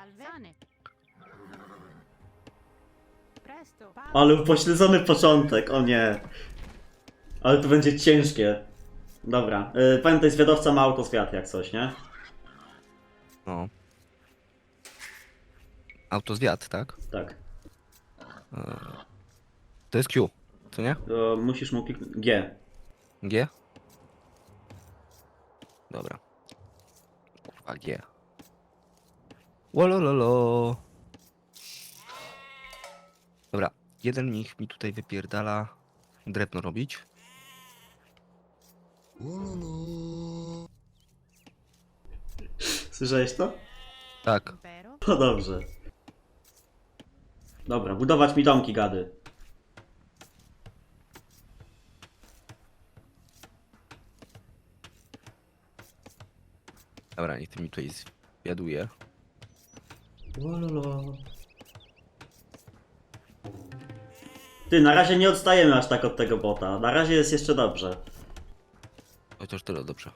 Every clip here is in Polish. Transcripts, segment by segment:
Salve. Sane. Presto. Ale upośledzony początek, o nie. Ale to będzie ciężkie. Dobra, yy, pamiętaj, zwiadowca ma autozwiat jak coś, nie? No. Autozwiat, tak? Tak. To jest Q, co nie? To musisz mu kliknąć. G. G? Dobra. Kurwa, G. Wolololo. Dobra, jeden niech mi tutaj wypierdala drewno robić. Słyszałeś to? Tak. To dobrze. Dobra, budować mi domki, gady. dobra, niech ty mi tutaj zwiaduje. Wololo. Ty, na razie nie odstajemy aż tak od tego bota. Na razie jest jeszcze dobrze. Chociaż tyle dobrze.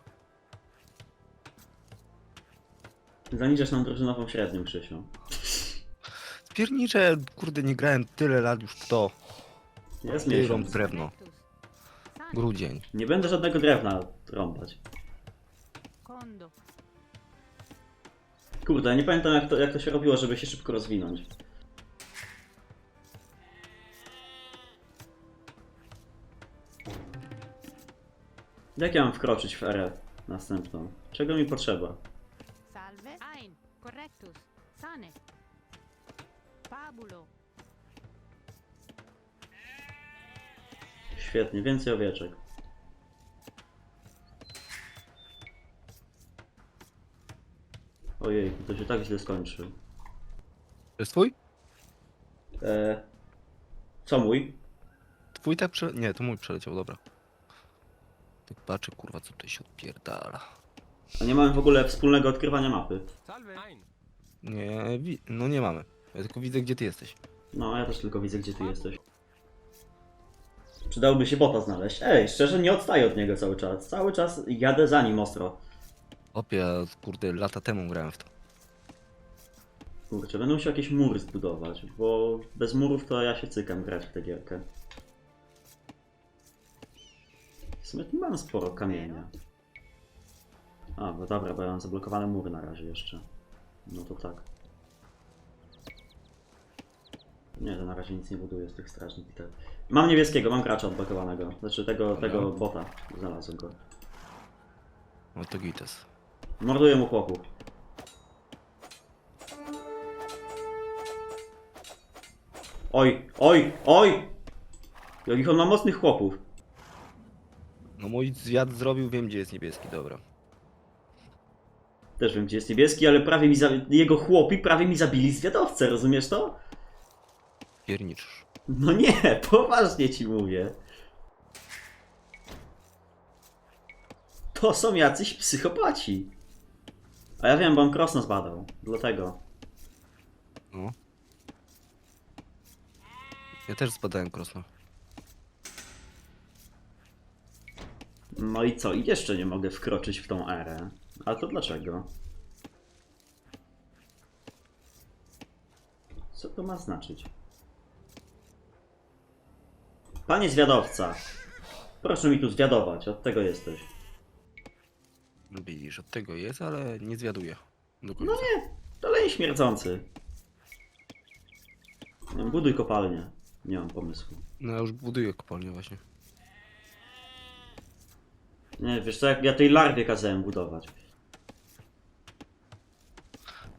Zaniżasz nam drużynową średnią, Krzysiu. Piernicze, kurde, nie grałem tyle lat już w to. Jest Nie rąb miesiąc. drewno. Grudzień. Nie będę żadnego drewna rąbać. Condo. Kurde, nie pamiętam jak to, jak to się robiło, żeby się szybko rozwinąć. Jak ja mam wkroczyć w erę następną? Czego mi potrzeba? Salve. Ein. Correctus. Sane. Pabulo. Świetnie, więcej owieczek. Ojej, to się tak źle skończy. To jest twój? E, co mój? Twój tak prze... Nie, to mój przeleciał, dobra. Tak patrzę, kurwa, co tutaj się odpierdala. A nie mamy w ogóle wspólnego odkrywania mapy. Nie, wi... no nie mamy. Ja tylko widzę, gdzie ty jesteś. No, ja też tylko widzę, gdzie ty jesteś. Przydałoby się bota znaleźć. Ej, szczerze nie odstaję od niego cały czas. Cały czas jadę za nim ostro. Opie, kurde, lata temu grałem w to. Kurczę, będę musiał jakieś mury zbudować, bo bez murów to ja się cykam grać w tę gierkę. W sumie tu mam sporo kamienia. A, no dobra, bo ja mam zablokowane mury na razie jeszcze. No to tak. Nie, to na razie nic nie buduję z tych strażników. tak. Mam niebieskiego, mam gracza odblokowanego. Znaczy tego, tego bota. Znalazłem go. No to gites. Morduję mu chłopów. Oj, oj, oj! Jakich on ma mocnych chłopów. No mój zwiat zrobił, wiem gdzie jest niebieski, dobra. Też wiem, gdzie jest niebieski, ale prawie mi za... jego chłopi prawie mi zabili zwiadowcę, rozumiesz to? Pierniczysz. No nie, poważnie ci mówię. To są jacyś psychopaci. A ja wiem, bo on Krosno zbadał. Dlatego. No. Ja też zbadałem krosno. No i co? I jeszcze nie mogę wkroczyć w tą erę. A to dlaczego? Co to ma znaczyć? Panie zwiadowca, proszę mi tu zwiadować, od tego jesteś. Widzisz, od tego jest, ale nie zwiaduje. Do końca. No nie, to leń śmierdzący. Buduj kopalnię. Nie mam pomysłu. No ja już buduję kopalnię właśnie. Nie, wiesz co, jak ja tej larwie kazałem budować.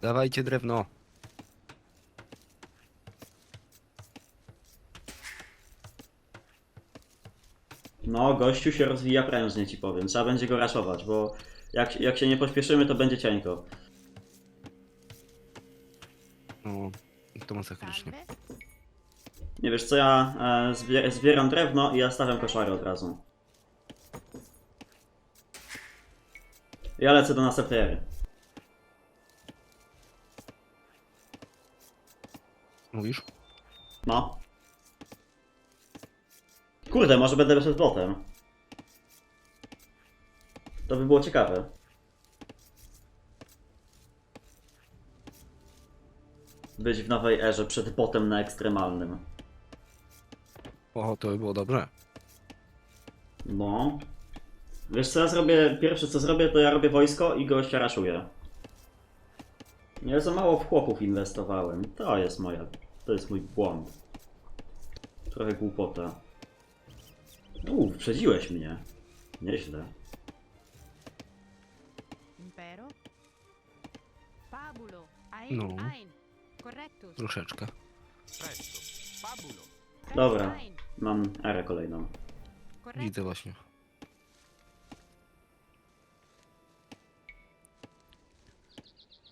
Dawajcie drewno. No, gościu się rozwija prężnie, ci powiem. Trzeba będzie go raszować, bo jak, jak się nie pośpieszymy, to będzie cienko. No, to masakrycznie. Nie wiesz co, ja e, zbie- zbieram drewno i ja stawiam koszary od razu. Ja lecę do następnej ery. Mówisz? No. Kurde, może będę przed botem. To by było ciekawe. być w nowej erze przed botem na ekstremalnym. O, to by było dobrze. No. Wiesz co ja zrobię? Pierwsze co zrobię, to ja robię wojsko i go raszuję. Ja za mało w chłopów inwestowałem. To jest moja. To jest mój błąd. Trochę głupota. Uuu, wyprzedziłeś mnie. Nieźle. Fabulo. Ein, No. ein. Correctus. Troszeczkę. Presto. Fabulo. Presto, Dobra. ein. Mam erę kolejną. Correctus. Widzę właśnie.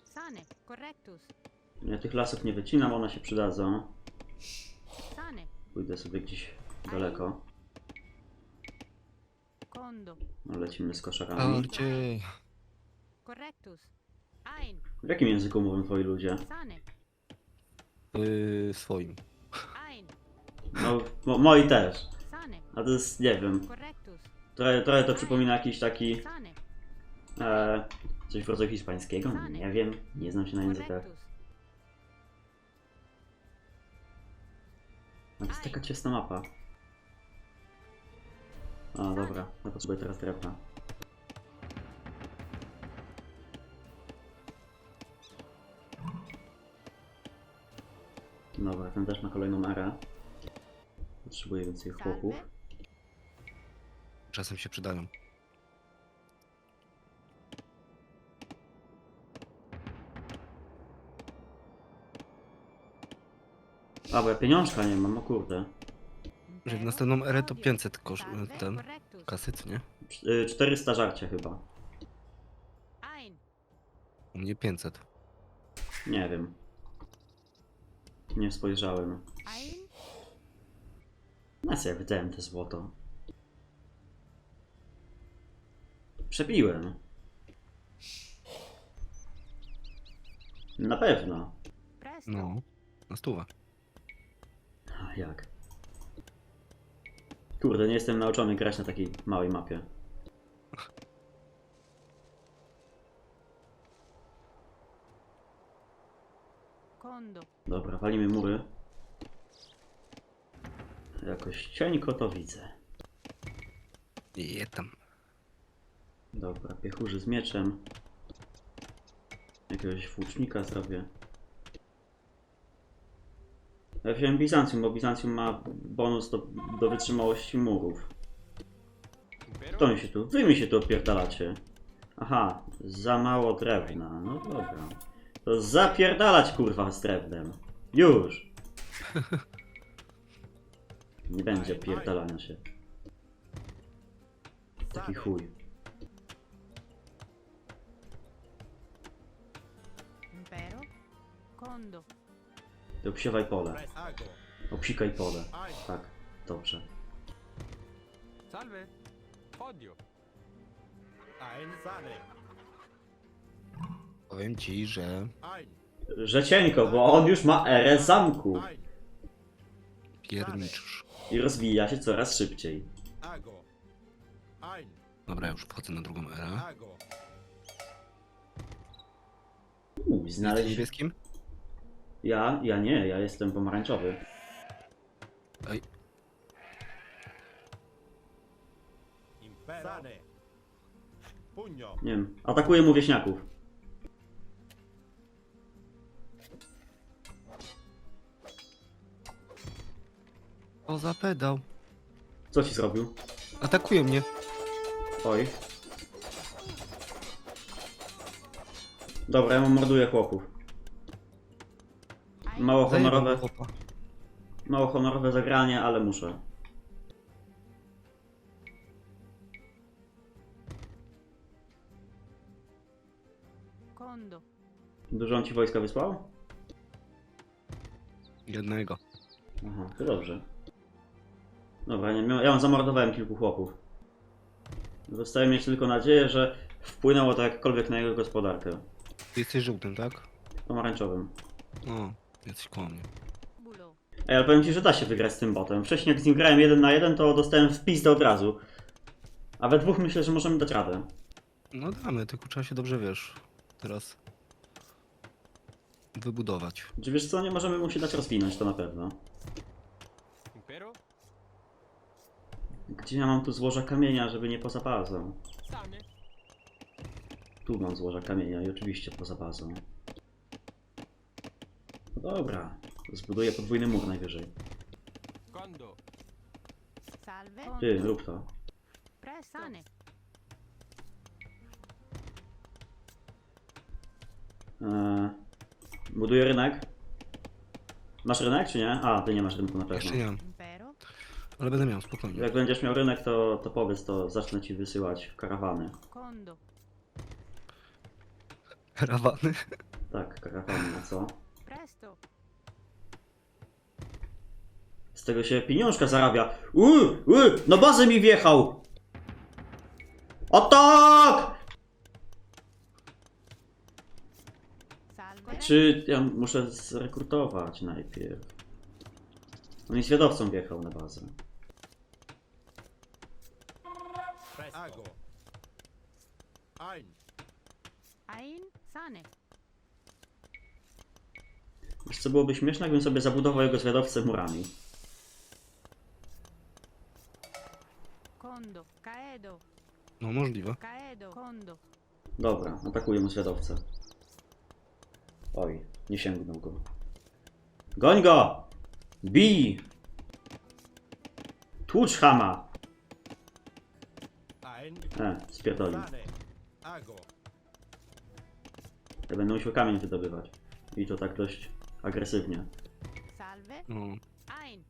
Sane. Correctus. Ja tych lasów nie wycinam, one się przydadzą. Sane. Pójdę sobie gdzieś daleko. Condo. No, lecimy z koszarami. Correctus. W jakim języku mówią twoi ludzie? Yy, swoim. No, mo moi też. A to jest, nie wiem, trochę, trochę to przypomina jakiś taki, e, coś w rodzaju hiszpańskiego, nie wiem, nie znam się na językach. A to jest taka ciasna mapa. A, dobra, ja potrzebuję teraz drewna. Dobra, ten też ma kolejną erę. Potrzebuję więcej chłopów. Czasem się przydają. A, bo ja pieniążka nie mam, o kurde. Że w następną erę to Odio. 500 kosz... Salve. ten... Kasy, co nie? Cz- y, 400 żarcia chyba. U mnie 500. Nie wiem. Nie spojrzałem. Na co ja wydałem to złoto? Przebiłem. Na pewno. No. Na stówę. A jak? Kurde, nie jestem nauczony grać na takiej małej mapie. Dobra, walimy mury. Jakoś cienko to widzę. Je tam. Dobra, piechurzy z mieczem. Jakiegoś włócznika zrobię. Ja wziąłem Bizancjum, bo Bizancjum ma bonus do, do wytrzymałości murów. To mi się tu, wy mi się tu opierdalacie. Aha, za mało drewna. No dobra. To zapierdalać kurwa z drewnem. Już. Nie będzie pierdalania się. Taki chuj. Impero. To obsiewaj pole. Obsikaj pole. Tak, dobrze. Salve. Odio. Ein. Sane. Powiem ci, że. Że cienko, bo on już ma erę zamku. Pierniczysz. I rozwija się coraz szybciej. Dobra, już wchodzę na drugą erę. Uuu, Jesteś znaleźć... niebieskim? Ja? Ja nie, ja jestem pomarańczowy. Ej. Nie wiem, atakuję mu wieśniaków. O za pedał. Co ci zrobił? Atakuje mnie. Oj. Dobra, ja mu morduję chłopów. Mało Zajebał honorowe, chłopa. mało honorowe zagranie, ale muszę. Condo. Dużo on ci wojska wysłał? Jednego. Aha, to dobrze. Dobra, nie, ja mam zamordowałem kilku chłopów. Zostaje mieć tylko nadzieję, że wpłynęło to jakkolwiek na jego gospodarkę. Ty jesteś żółtym, tak? Pomarańczowym. O, jesteś koło mnie. Ej, ale powiem ci, że da się wygrać z tym botem. Wcześniej jak z nim grałem jeden na jeden, to dostałem w pizdę od razu. A we dwóch myślę, że możemy dać radę. No damy, tylko trzeba się dobrze, wiesz, teraz wybudować. Czy wiesz co, nie możemy mu się dać rozwinąć, to na pewno. Impero. Gdzie ja mam tu złoża kamienia, żeby nie poza bazą? Tu mam złoża kamienia i oczywiście poza bazą. No dobra, zbuduję podwójny mur najwyżej. Ty, rób to. Eee, buduję rynek. Masz rynek, czy nie? A, ty nie masz rynku na pewno. Jeszcze nie mam. Ale będę miał, spokojnie. Jak będziesz miał rynek, to, to powiedz, to zacznę ci wysyłać karawany. Karawany. Tak, karawany, a co? Presto. Z tego się pieniążka zarabia. Uuu, uuu, na bazę mi wjechał! O tak! Czy ja muszę zrekrutować najpierw? On jest zwiadowcą wjechał na bazę. Presto. Ago. Ein. Ein. Sane. Wiesz co byłoby śmieszne, jakbym sobie zabudował jego zwiadowcę murami. Condo. Caedo. No możliwe. Dobra, atakuję mu zwiadowcę. Oj, nie sięgnął go. Goń go! Bij! Tłucz chama! E, spierdolił. Ja będę musiał kamień wydobywać. I to tak dość agresywnie. Salve. No. Ein.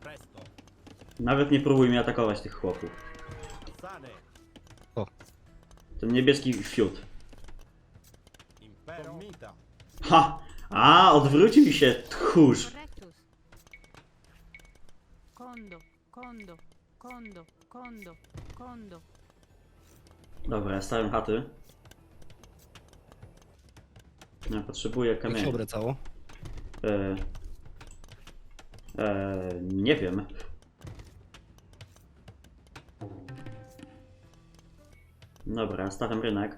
Presto. Nawet nie próbuj mi atakować tych chłopów. Ten niebieski fiut. Ha! A, odwrócił się, tchórz! Correctus. Condo. Condo. Condo. Condo. Condo. Dobra, ja stałem chaty. Ja potrzebuję Jak się kamienia. obracało? E, e, nie wiem. Dobra, stawiam rynek.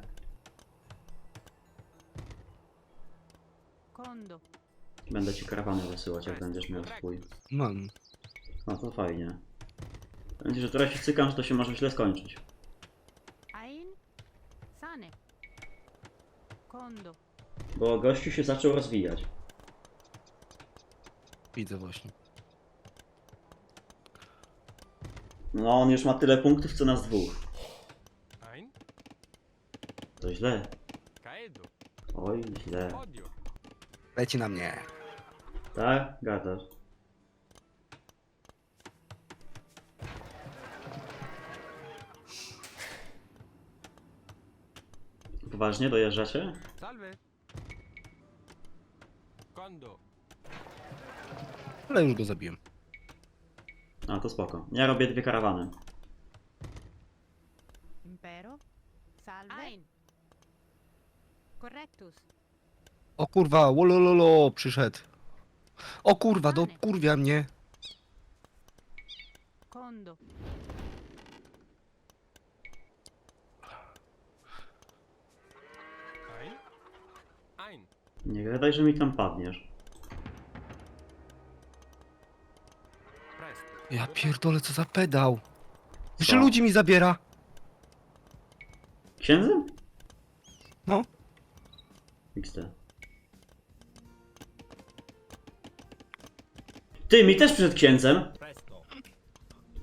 Będę ci karawany wysyłać, jak będziesz miał swój. Mam. No to fajnie. Będzie, że teraz się cykam, że to się może źle skończyć. Bo gościu się zaczął rozwijać. Widzę właśnie. No, on już ma tyle punktów, co nas dwóch. To źle. Oj, źle. Leci na mnie. Tak? Gadasz. Poważnie dojeżdżacie? Ale już go zabiłem. A, to spoko. Ja robię dwie karawany. Impero. Salve. Ein. Correctus. O kurwa, wolololo, przyszedł. O kurwa, do kurwia mnie. Ein. Ein. Nie gadaj, że mi tam padniesz. Ja pierdolę, co za pedał. Jeszcze Co? ludzi mi zabiera. Księdzem? No. XD. Ty, mi też przed księdzem.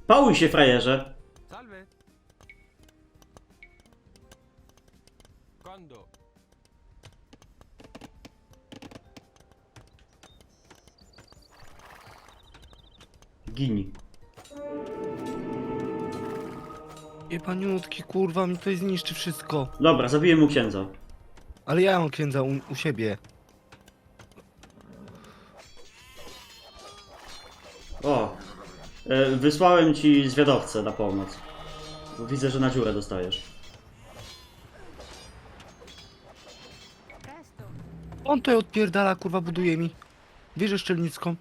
Pałuj się, frajerze. Salve. Kondo. Gini. Jebaniutki, kurwa, mi to zniszczy wszystko. Dobra, zabiję mu księdza. Ale ja mam księdza u, u siebie. O! E, wysłałem ci zwiadowcę na pomoc. Widzę, że na dziurę dostajesz. On to odpierdala, kurwa, buduje mi. Wieżę szczelnicką.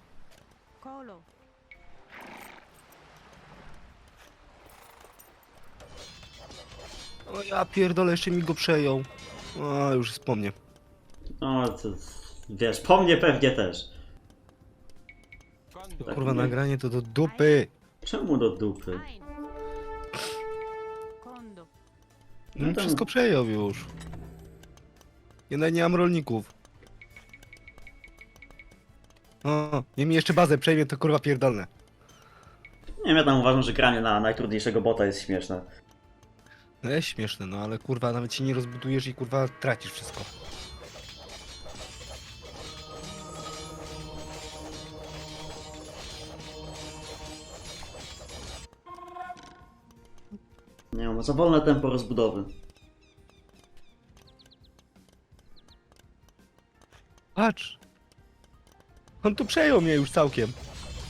O ja pierdolę, jeszcze mi go przejął. O, już jest po mnie. No, to, wiesz, po mnie pewnie też. Quando? Tak. Kurwa, nie. nagranie to do dupy. Czemu do dupy? Kondo. No No wszystko przejął już. Ja nawet nie mam rolników. O, nie mi jeszcze bazę przejmie, to kurwa pierdolne. Nie wiem, ja tam uważam, że granie na najtrudniejszego bota jest śmieszne. No jest śmieszne, no ale kurwa nawet się nie rozbudujesz i kurwa tracisz wszystko. Nie wiem, za wolne tempo rozbudowy. Patrz! On tu przejął mnie już całkiem.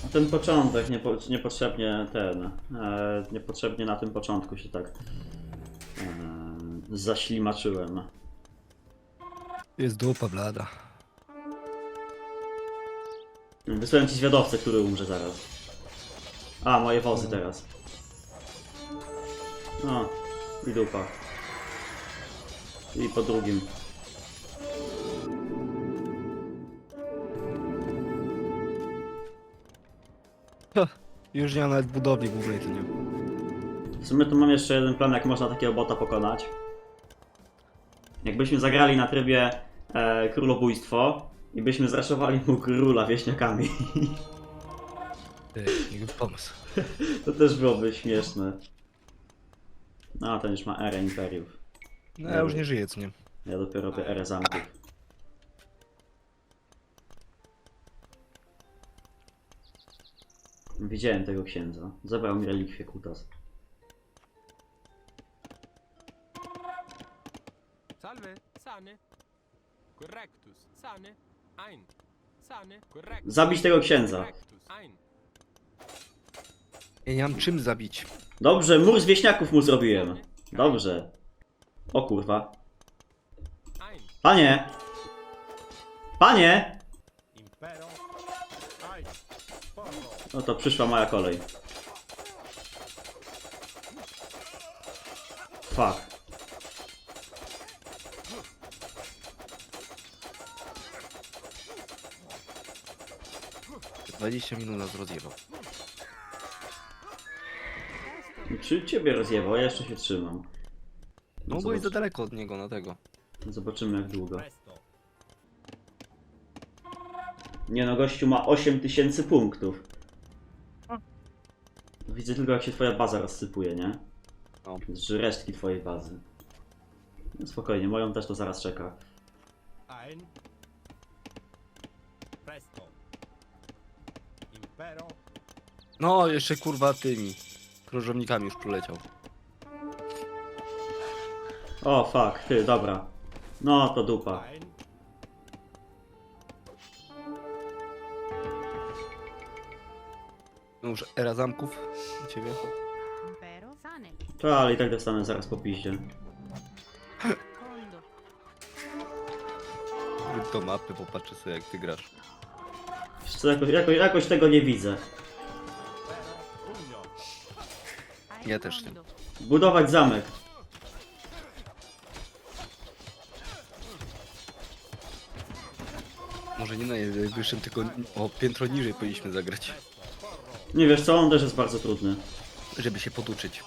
A Ten początek niepo, niepotrzebnie ten. E, niepotrzebnie na tym początku się tak. Zaślimaczyłem. Jest dupa blada. Wysłałem ci zwiadowcę, który umrze zaraz. A, moje wozy teraz. No, i dupa. I po drugim. Już nie ma nawet budowli głównej to nie. W sumie tu mam jeszcze jeden plan, jak można takiego bota pokonać. Jakbyśmy zagrali na trybie e, królobójstwo i byśmy zraszowali mu króla wieśniakami. Ty, pomysł. to też byłoby śmieszne. No, ten już ma erę imperiów. No ja już nie żyję, co nie? Ja dopiero robię erę zamków. Widziałem tego księdza. Zabrał mi relikwię kutas. Correctus. Sane. Ein. Sane. Correctus. Zabić tego księdza. Correctus. Ein. Ja nie mam czym zabić. Dobrze, mur z wieśniaków mu zrobiłem. Dobrze. O kurwa. Ein. Panie! Panie! Impero. Ein. Porro. No to przyszła moja kolej. Fuck. 20 minut nas rozjebał. Czy ciebie rozjebał? Ja jeszcze się trzymam. No bo jest za daleko od niego na tego. Zobaczymy jak długo. Nie no, gościu ma 8000 punktów. Widzę tylko jak się twoja baza rozsypuje, nie? No. Z resztki twojej bazy. No spokojnie, moją też to zaraz czeka. Ein. No, jeszcze kurwa tymi. Krążownikami już przeleciał. O, fuck, ty, dobra. No to dupa. No już era zamków u ciebie. Sane. To, ale i tak dostanę zaraz po piździe. Kondo. Do mapy popatrzę sobie jak ty grasz. Co, jakoś, jakoś, jakoś tego nie widzę. Ja też nie. Budować zamek. Może nie na najwyższym, tylko o piętro niżej powinniśmy zagrać. Nie wiesz co, on też jest bardzo trudny. Żeby się poduczyć.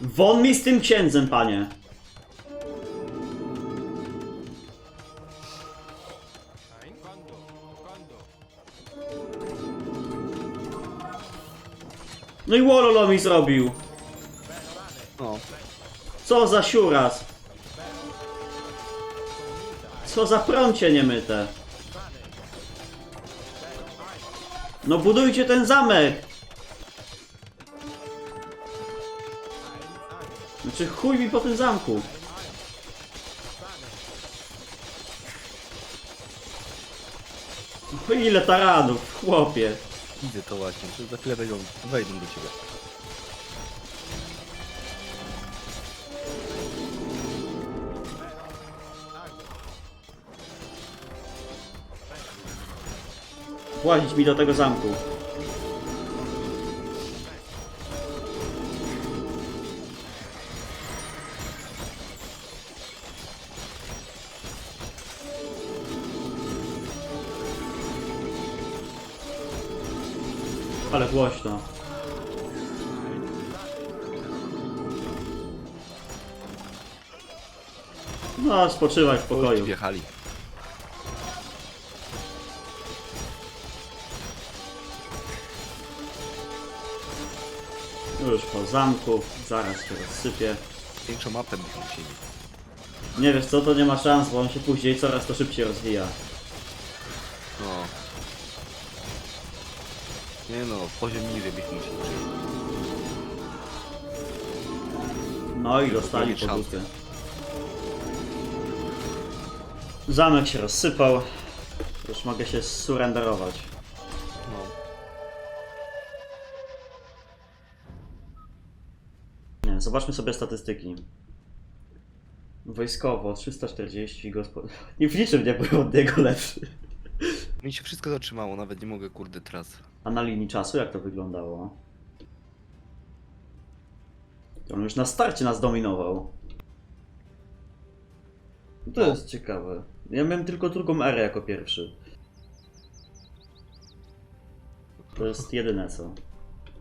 Won mi z tym księdzem, panie. No i Wololo mi zrobił. No, Co za siuras. Co za prącie niemyte. No budujcie ten zamek. Znaczy chuj mi po tym zamku. No ile taranów, chłopie. widzę to właśnie. To za chwilę wejdą, wejdą do ciebie. włazić mi do tego zamku. Głośno. No, spoczywaj w Oj, pokoju. wjechali. Już po zamku, zaraz się rozsypie. Większą mapę musieli. Nie wiesz co, to nie ma szans, bo on się później coraz to szybciej rozwija. No. Nie no, poziom niżej byśmy musieli przyjść. No i dostali po dupie. Zamek się rozsypał. Już mogę się surrenderować. No. Nie, zobaczmy sobie statystyki. Wojskowo 340, gospod... Nie w niczym nie był od niego lepszy. Mi się wszystko zatrzymało, nawet nie mogę kurde teraz. A na linii czasu jak to wyglądało? On już na starcie nas dominował. To No. jest ciekawe. Ja miałem tylko drugą erę jako pierwszy. To jest jedyne co.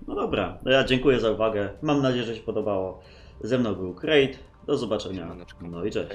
No dobra, no ja dziękuję za uwagę. Mam nadzieję, że się podobało. Ze mną był Krejt. Do zobaczenia. No i cześć.